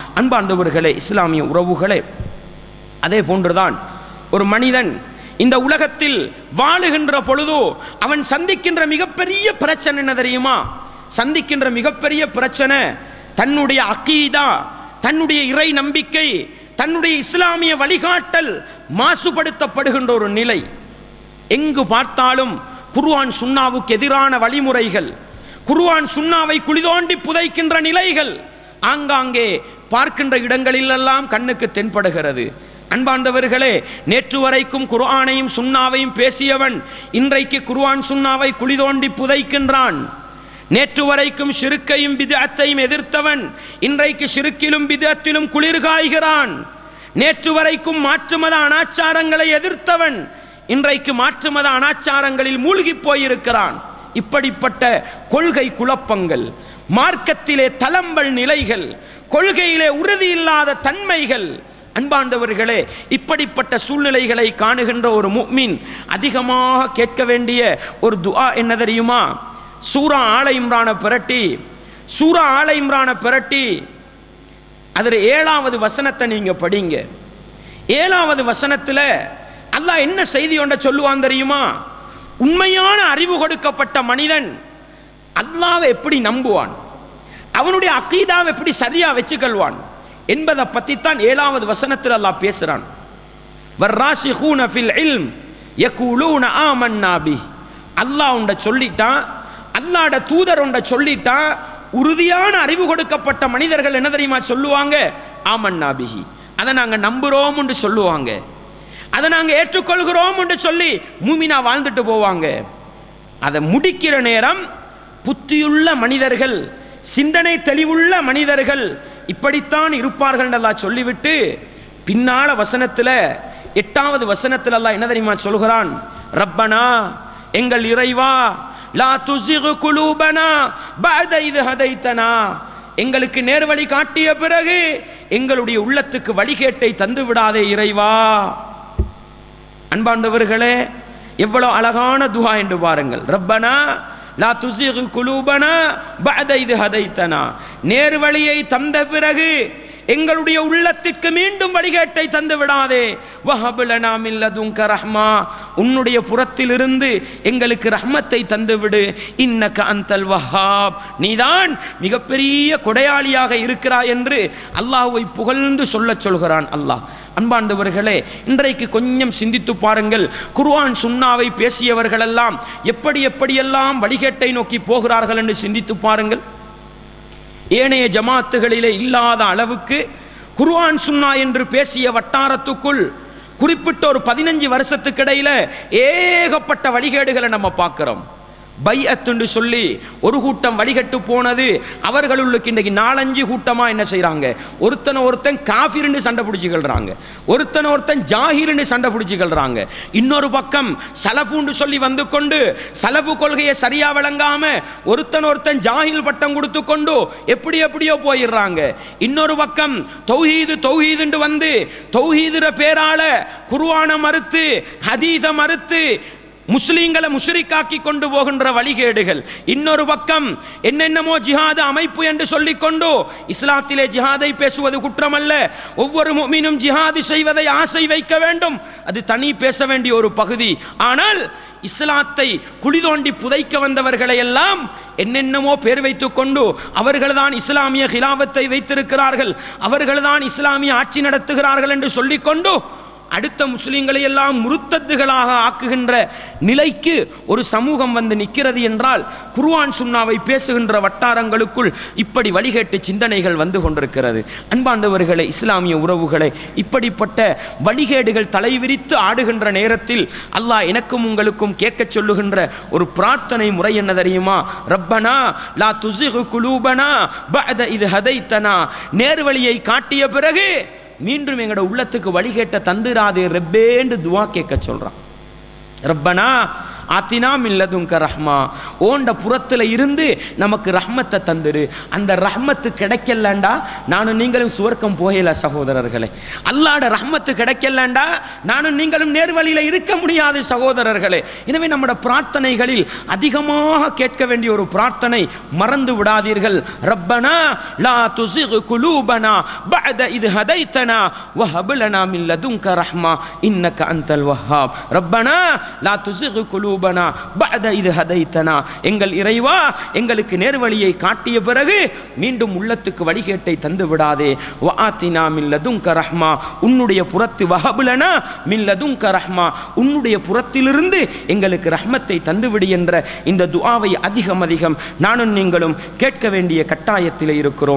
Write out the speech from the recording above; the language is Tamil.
அன்பார்ந்தவர்களே இஸ்லாமிய உறவுகளே அதே போன்றுதான் ஒரு மனிதன் இந்த உலகத்தில் வாழுகின்ற பொழுதோ அவன் சந்திக்கின்ற மிகப்பெரிய பிரச்சனை என்ன தெரியுமா? சந்திக்கின்ற மிகப்பெரிய பிரச்சனை தன்னுடைய அக்கீதா தன்னுடைய இறை நம்பிக்கை தன்னுடைய இஸ்லாமிய வழிகாட்டல் மாசுபடுத்தப்படுகின்ற ஒரு நிலை. எங்கு பார்த்தாலும் குருவான் சுண்ணாவுக்கு எதிரான வழிமுறைகள் குர்ஆன் சுண்ணாவை குளிதோண்டி புதைக்கின்ற நிலைகள் ஆங்காங்கே பார்க்கின்ற இடங்களிலெல்லாம் கண்ணுக்கு தென்படுகிறது. அன்பாண்டவர்களே நேற்று வரைக்கும் குர்ஆனையும் சுன்னாவையும் பேசியவன் இன்றைக்கு குர்ஆன் சுன்னாவை குளிதோண்டி புதைக்கின்றான். நேற்று வரைக்கும் சிறுக்கையும் பிதத்தையும் எதிர்த்தவன் இன்றைக்கு சிறுக்கிலும் பிதத்திலும் குளிர் காய்கிறான். நேற்று வரைக்கும் மாற்று மத அனாச்சாரங்களை எதிர்த்தவன் இன்றைக்கு மாற்றுமத அனாச்சாரங்களில் மூழ்கி போயிருக்கிறான். இப்படிப்பட்ட கொள்கை குழப்பங்கள் மார்க்கத்திலே தலம்பல் நிலைகள் கொள்கையிலே உறுதி இல்லாத தன்மைகள். அன்பாண்டவர்களே இப்படிப்பட்ட சூழ்நிலைகளை காணுகின்ற ஒரு முக்மின் அதிகமாக கேட்க வேண்டிய ஒரு துஆ என்ன தெரியுமா? சூரா ஆலை இம்ரான பிரட்டி சூரா ஆலை இம்ரான பிரட்டி அதில் ஏழாவது வசனத்தை நீங்க படிங்க. ஏழாவது வசனத்தில் அல்லாஹ் என்ன செய்தி ஒன்றை சொல்லுவான் தெரியுமா? உண்மையான அறிவு கொடுக்கப்பட்ட மனிதன் அல்லாவை எப்படி நம்புவான்? அவனுடைய அக்கீதாவை எப்படி சரியா வச்சுக்கொள்வான் என்பதை பற்றி தான் ஏழாவது வசனத்தில் அல்லாஹ் பேசுறான். வர்ராசிஹூன ஃபில் இல்ம் யகூலூன ஆமன்னா பி. அல்லாஹ் உண்ட சொல்லிட்டான் அல்லாட தூதர் உண்ட சொல்லிட்டான் உறுதியான அறிவு கொடுக்கப்பட்ட மனிதர்கள் என்ன தெரியுமா சொல்லுவாங்க? ஆமன்னா பிஹி அதை நாங்கள் நம்புகிறோம் என்று சொல்லுவாங்க. அதை நாங்கள் ஏற்றுக்கொள்கிறோம் என்று சொல்லி மூமினா வாழ்ந்துட்டு போவாங்க. அதை முடிக்கிற நேரம் புத்தியுள்ள மனிதர்கள் சிந்தனை தெளிவுள்ள மனிதர்கள் இப்படித்தான் இருப்பார்கள் என்றெல்லாம் சொல்லிவிட்டு பின்னால வசனத்தில் எட்டாவது வசனத்தில் அல்லாஹ் என்ன தெரியுமா சொல்கிறான்? ரப்பனா எங்கள் இறைவா லா துசிகு குலூபனா பஅத இது ஹதைத்தனா. எங்களுக்கு நேர்வழி காட்டிய பிறகு எங்களுடைய உள்ளத்துக்கு வழிகேட்டை தந்து விடாதே இறைவா. அன்பாண்டவர்களே எவ்வளவு அழகான துஹா என்று பாருங்கள். ரப்பனா லா துசிகு குலூபனா பஅத இது ஹதைத்தனா. நேர்வழியை தந்த பிறகு எங்களுடைய உள்ளத்திற்கு மீண்டும் வழிகேட்டை தந்து விடாதே. வஹபுலனா மில்லதுங்க ரஹ்மா. உன்னுடைய புறத்திலிருந்து எங்களுக்கு ரஹ்மத்தை தந்து விடு. இன்னக்க அந்தல் வஹாப். நீதான் மிகப்பெரிய கொடையாளியாக இருக்கிறாய் என்று அல்லாஹுவை புகழ்ந்து சொல்லச் சொல்கிறான் அல்லாஹ். அன்பாண்டவர்களே இன்றைக்கு கொஞ்சம் சிந்தித்து பாருங்கள். குர்வான் சுன்னாவை பேசியவர்களெல்லாம் எப்படி எப்படியெல்லாம் வழிகேட்டை நோக்கி போகிறார்கள் என்று சிந்தித்து பாருங்கள். ஏனைய ஜமாத்துகளிலே இல்லாத அளவுக்கு குர்வான் சுன்னா என்று பேசிய வட்டாரத்துக்குள் குறிப்பிட்ட ஒரு பதினஞ்சு வருஷத்துக்கு இடையில ஏகப்பட்ட வழிகேடுகளை நம்ம பார்க்கிறோம். பையத்துன்னு சொல்லி ஒரு கூட்டம் வழிகட்டு போனது. அவர்களுக்கு இன்றைக்கு நாலஞ்சு கூட்டமாக என்ன செய்கிறாங்க ஒருத்தனை ஒருத்தன் காஃபிர்னு சண்டை பிடிச்சிக்கிறாங்க ஒருத்தனை ஒருத்தன் ஜாகிர்னு சண்டை பிடிச்சிக்கிறாங்க இன்னொரு பக்கம் சலஃபுன்னு சொல்லி வந்து கொண்டு சலஃபு கொள்கையை சரியாக விளங்காம ஒருத்தன் ஒருத்தன் ஜாகில் பட்டம் கொடுத்து கொண்டு எப்படி எப்படியோ போயிடுறாங்க. இன்னொரு பக்கம் தௌஹீது தௌஹீதுன்னு வந்து தௌஹீதுற பேரால குருவான மறுத்து ஹதீத மறுத்து முஸ்லீம்களை முஷ்ரிக்காக்கி கொண்டு போகின்ற வழிகேடுகள். இன்னொரு பக்கம் என்னென்னமோ ஜிஹாது அமைப்பு என்று சொல்லிக்கொண்டு இஸ்லாத்திலே ஜிஹாதை பேசுவது குற்றமல்ல. ஒவ்வொரு மொமினும் ஜிஹாது செய்வதை ஆசை வைக்க வேண்டும். அது தனி பேச வேண்டிய ஒரு பகுதி. ஆனால் இஸ்லாத்தை குளிதோண்டி புதைக்க வந்தவர்களை எல்லாம் என்னென்னமோ பேர் வைத்துக் கொண்டு அவர்கள்தான் இஸ்லாமிய ஹிலாபத்தை வைத்திருக்கிறார்கள். அவர்கள்தான் இஸ்லாமிய ஆட்சி நடத்துகிறார்கள் என்று சொல்லிக்கொண்டு அடுத்த முஸ்லீம்களை எல்லாம் முருத்தத்துகளாக ஆக்குகின்ற நிலைக்கு ஒரு சமூகம் வந்து நிற்கிறது என்றால் குர்வான் சுன்னாவை பேசுகின்ற வட்டாரங்களுக்குள் இப்படி வழிகேட்டு சிந்தனைகள் வந்து கொண்டிருக்கிறது. அன்பாண்டவர்களே இஸ்லாமிய உறவுகளை இப்படிப்பட்ட வழிகேடுகள் தலைவிரித்து ஆடுகின்ற நேரத்தில் அல்லாஹ் எனக்கும் உங்களுக்கும் கேட்க சொல்லுகின்ற ஒரு பிரார்த்தனை முறை என்ன தெரியுமா? ரப்பனா லா துசிகு குலூபனா பத இது ஹதைத்தனா. நேர்வழியை காட்டிய பிறகு மீண்டும் எங்களோட உள்ளத்துக்கு வழிகேட்ட தந்துராதே ரெப்பேண்டு துவா கேட்க சொல்றான். ரப்பனா ஆத்தினா மில்லதுங்க ரஹ்மா. ஓண்ட புறத்தில் இருந்து நமக்கு ரஹ்மத்தை தந்துடு அந்த ரஹ்மத்து கிடைக்கலண்டா? நானும் நீங்களும் சுவர்க்கம் போகல சகோதரர்களே. அல்லாட ரஹ்மத்து கிடைக்கலண்டா? நானும் நீங்களும் நேர்வழியில் இருக்க முடியாது சகோதரர்களே. எனவே நம்முடைய பிரார்த்தனைகளில் அதிகமாக கேட்க வேண்டிய ஒரு பிரார்த்தனை மறந்து விடாதீர்கள். ரப்பனா லா துசிகு குலூபனா பஅத இது ஹதைத்தனா வஹபுலனா மில்லதுங்க ரஹ்மா. இன்னக அந்தல் வஹாப். ரப்பனா லா துசிக் குலூபனா பத இது ஹதைத்தனா. எங்கள் இறைவா எங்களுக்கு நேர்வழியை காட்டிய பிறகு மீண்டும் உள்ளத்துக்கு வழிகேட்டை தந்து விடாதே. வாத்தினா மில்லதுங்க ரஹ்மா. உன்னுடைய புறத்து வஹபுலனா மில்லதுங்க ரஹ்மா. உன்னுடைய புறத்திலிருந்து எங்களுக்கு ரஹ்மத்தை தந்துவிடு என்ற இந்த துஆவை அதிகம் அதிகம் நானும் நீங்களும் கேட்க வேண்டிய கட்டாயத்தில் இருக்கிறோம்.